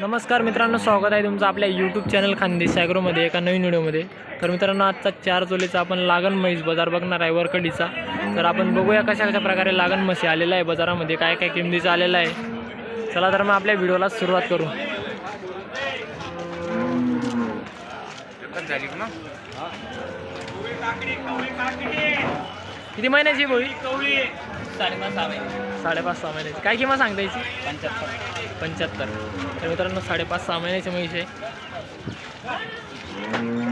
नमस्कार मित्रांनो स्वागत आहे तुमचं आपल्या यूट्यूब चॅनल खानदेश ॲग्रोमध्ये एका नवीन व्हिडिओमध्ये. तर मित्रांनो आजचा चार जोलेचा आपण लागण म्हैस बाजार बघणार आहे वरकडीचा तर आपण बघूया कशा कशा प्रकारे लागण म्हशी आलेला आहे बाजारामध्ये काय काय किमतीचा आलेला आहे. चला तर मग आपल्या व्हिडिओला सुरुवात करू. किती महिन्याची बोळी साडेपाच सहा महिने. साडेपाच सहा महिन्याची. काय किंमत सांगता याची पंच्याहत्तर पंच्याहत्तर. तर मित्रांनो साडेपाच सहा महिन्याची म्हैस आहे.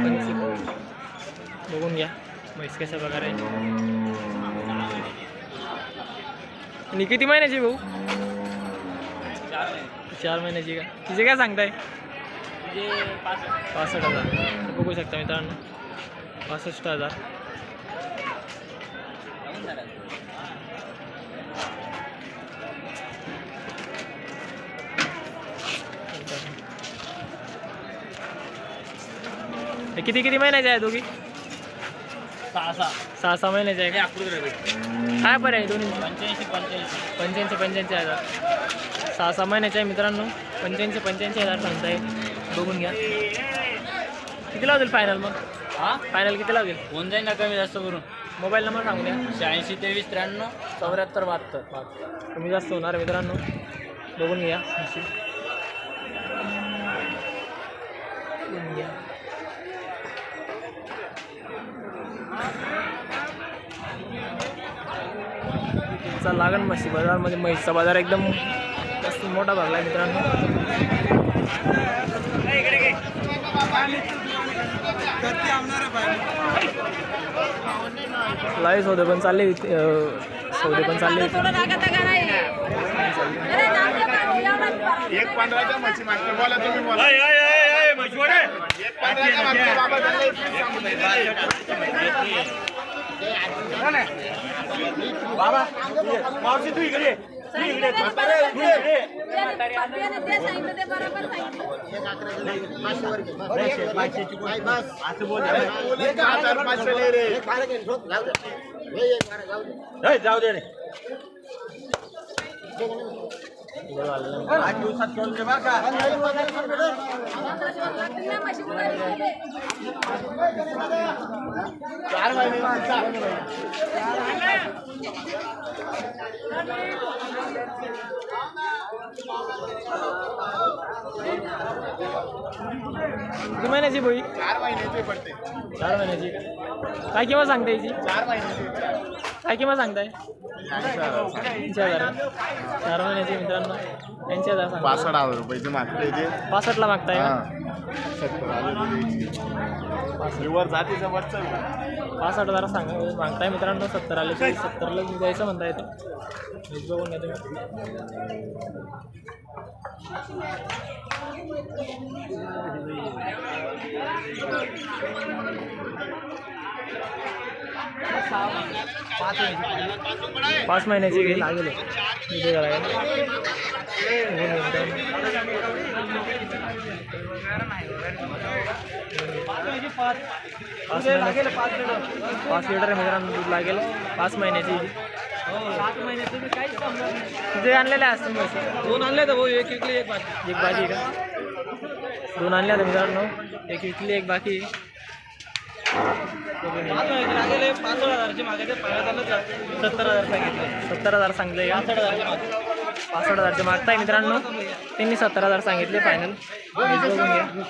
पंच- बघून घ्या म्हैस कशा प्रकारे. आणि किती महिन्याची भाऊ? चार महिने चार महिन्याची का? तिचे काय सांगताय? पासष्ट हजार. बघू शकता मित्रांनो. पासष्ट हजार. किती किती महिन्याचे आहे दोघी? सहा सहा सहा सहा महिन्याचे आहे काय बरं आहे दोन्ही? पंच्याऐंशी पंच्याऐंशी. पंच्याऐंशी पंच्याऐंशी हजार. सहा सहा महिन्याचे आहे मित्रांनो. पंच्याऐंशी पंच्याऐंशी हजार सांगताय. बघून घ्या. किती लावतील फायनल मग? हा? फायनल किती लावतील? होऊन जाईल ना कमी जास्त करून. मोबाईल नंबर सांगू द्या. शहाऐंशी तेवीस त्र्याण्णव चौऱ्याहत्तर बहात्तर. कमी जास्त होणार मित्रांनो. बघून घ्या. बघून घ्या. चा लागण म्हशी बाजारमध्ये म्हैसचा बाजार एकदम जास्त मोठा भरला आहे मित्रांनो लाईव्ह सौदे पण चालले सौदे पण चालले एक पंधराच्या म्हशी मागते बोला तुम्ही बोला एक पंधराच्या मागते बाबा त्यांना एक वीस सांगून द्या. बोले का हजार पाचशे लय रे चार महिने किती महिन्याची बोई? चार महिन्याचे पडते. चार महिन्याची. का काय किंमत सांगता याची चार महिन्याचे. काय किंमत सांगताय? हजार. चार महिन्याची मित्रांनो हजार सांगता पासष्ट हजार रुपयाचे मागते पासष्टला मागताय का हा. वर जातीचं वरचं पासष्ट. हजार सांग मागताय मित्रांनो सत्तर आले तरी सत्तरला द्यायचं म्हणता येते हेच बघून घ्या तुम्ही पाच महिन्याची लागेल इथे करायला. बघून घ्या मित्रांनो. पाच महिन्याची पाच लिटर मित्रांनो दूध लागेल. पाच महिन्याची. तुझे आणलेले असतील दोन आणले तर भाऊ एक इकली एक बाकी. एक बाकी का? दोन आणल्या होत्या मित्रांनो. एक विकली एक बाकी. पाच लागेल पाच सत्तर हजार सांगितले. सत्तर हजार सांगले का? पासष्ट हजारचे मागे. पासष्ट हजारचे मागताय मित्रांनो त्यांनी सत्तर हजार सांगितले फायनल बघून घ्या.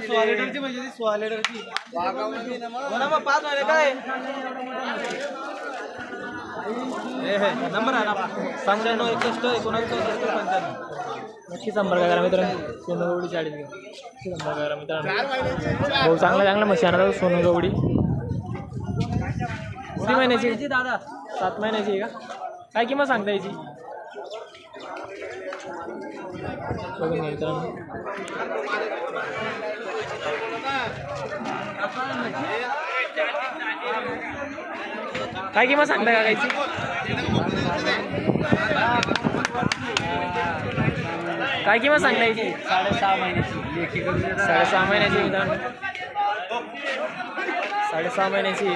सोळा लिटरची म्हणजे सोळा हो ना मग पाच महिने काय? नंबर आहे ना पंच्याण्णव एकसष्ट एकोणावीस चौसष्ट पंच्याण्णव नक्की संपर्क करा मित्रांनो. सोनं गवडी चाळीस संपर्क करा मित्रांनो. भाऊ चांगला चांगला मशी आणा सोनं गवडी किती महिन्याची? दादा. सात महिन्याची आहे का? काय किंमत सांगता याची? बघून मित्रांनो. काय किंमत सांगता का कायची काय किंमत सांगता याची? साडेसहा महिन्याची साडेसहा महिन्याची उदाहरण. साडेसहा महिन्याची.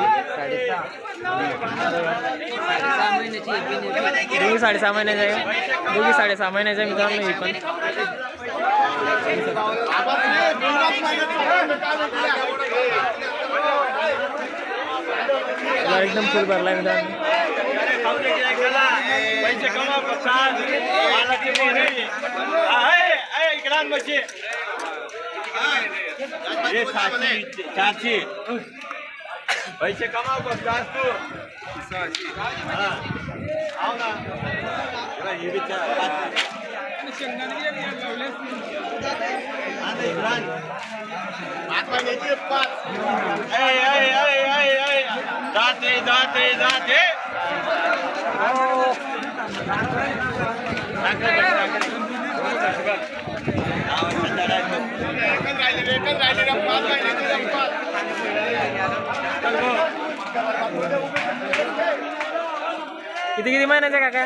दोघी साडेसहा महिन्याची आहे. दोघी साडेसहा महिन्याच्या आहे मित्रांनो ही पण त्याला एकदम फुल भरला आहे मित्रांनो पैसे कमा पचास मालाची मोहरी आहे इकडान बशी. हे सातशे चारशे पैसे कमाव पचास तू. हा. ना. पाच. पाच जाते जाते जाते. हा, महिन्याची. किती किती महिन्याच्या काका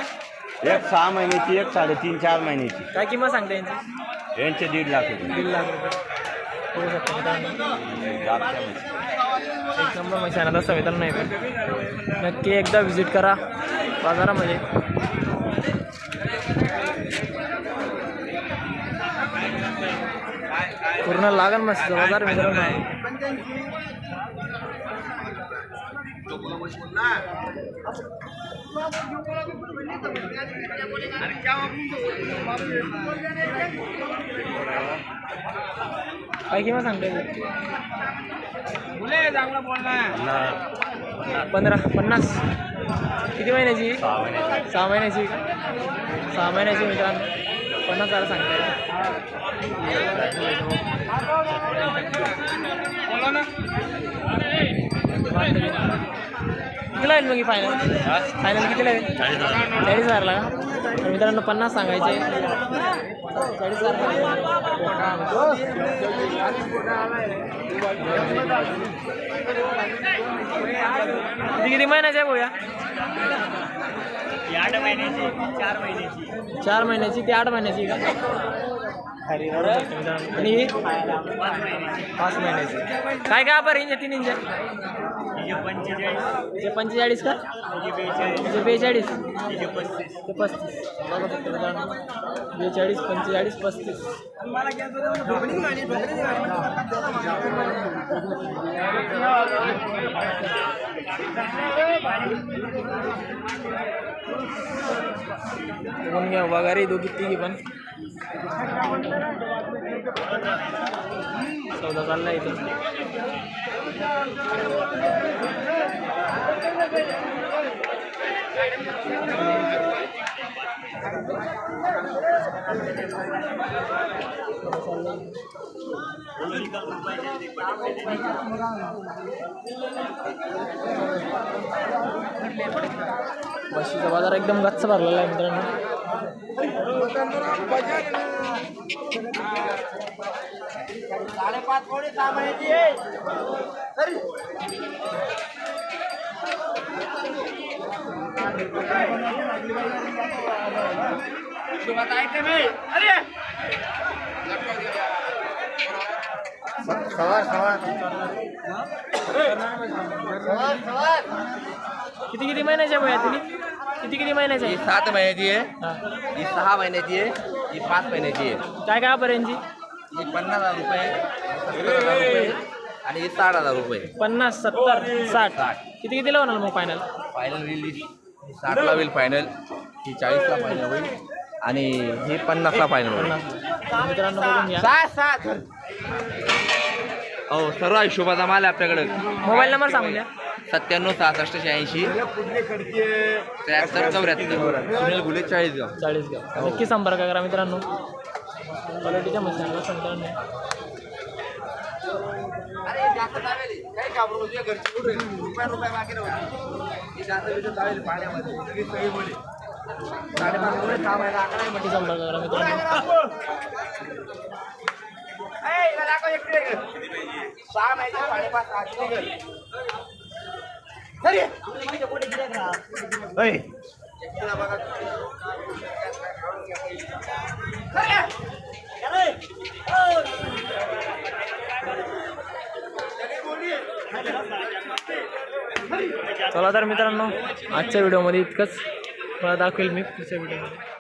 एक सहा महिन्याची एक साडेतीन चार महिन्याची काय किंमत सांगता यांची यांचे दीड लाख रुपये दीड लाख रुपये बघू शकता मित्रांनो जातच्या म्हशी. एक नंबर असता मित्रांनो नाही पण नक्की एकदा व्हिजिट करा. बाजारामध्ये पूर्ण लागण मस्त बाजार मित्रांनो. काय किंमत सांगते पंधरा पन्नास किती महिन्याची सहा महिन्याची सहा महिन्याची सहा महिन्याची मित्रांनो पन्नास हजार सांगताय येईल मग फायनल फायनल कितीला येईल चाळीस हजारला का? तर मित्रांनो पन्नास सांगायचे. चाळीस किती महिन्याचे आहे भोया? आठ महिन्याची चार महिन्याची. चार महिन्याची ते आठ महिन्याची का? आणि ही? पाच महिन्याची. काय काय बरं इंजे तीन इंजे पंचेचाळीस पंचेचाळीस का? म्हणजे बेचाळीस. ते पस्तीस. बघा फक्त बेचाळीस पंचेचाळीस पस्तीस. बघून घ्या वगैरे दोघी तिघी पण. चौदा चालला इथं. Thank म्हशीचा बाजार एकदम गच्च भरलेला आहे मित्रांनो. साडेपाच किती किती महिन्याच्या भैया तुम्ही किती किती महिन्याच्या ही आहे सात महिन्याची आहे. हा. सहा महिन्याची आहे. ही पाच महिन्याची आहे. काय काय पर्यंतची ही पन्नास हजार रुपये सत्तर हजार रुपये आणि ही साठ हजार रुपये पन्नास सत्तर साठ. साठ. किती कितीला होणार मग फायनल फायनल रिलीज साठला होईल फायनल ही चाळीसला फायनल होईल. आणि ही पन्नासला फायनल होईल. सात सात हो सर्व हिशोबाचा माल आहे आपल्याकडे. मोबाईल नंबर सांगून द्या. सत्त्याण्णव सहासष्ट शहाऐंशी. त्र्याहत्तर चौऱ्याहत्तर. सुनील गुले चाळीसगाव चाळीस घ्या नक्की संपर्क करा मित्रांनो. क्वालिटीच्या मशीनला मित्रांनो अरे जास्त चालेल काही घाबरू नको, तुझ्या घरची कुठे रुपया रुपया बाकी नव्हती ही जास्त बिस्त चालेल पाण्यामध्ये. सगळी सगळी बोली साडेपाच मुले काम आहे अकरा आहे हिला दाखव. एकटी. सहा महिने साडेपाच सहाशे घर बघा. चला तर मित्रांनो आजच्या व्हिडिओमध्ये इतकंच. मला दाखवेल मी पुढच्या व्हिडिओमध्ये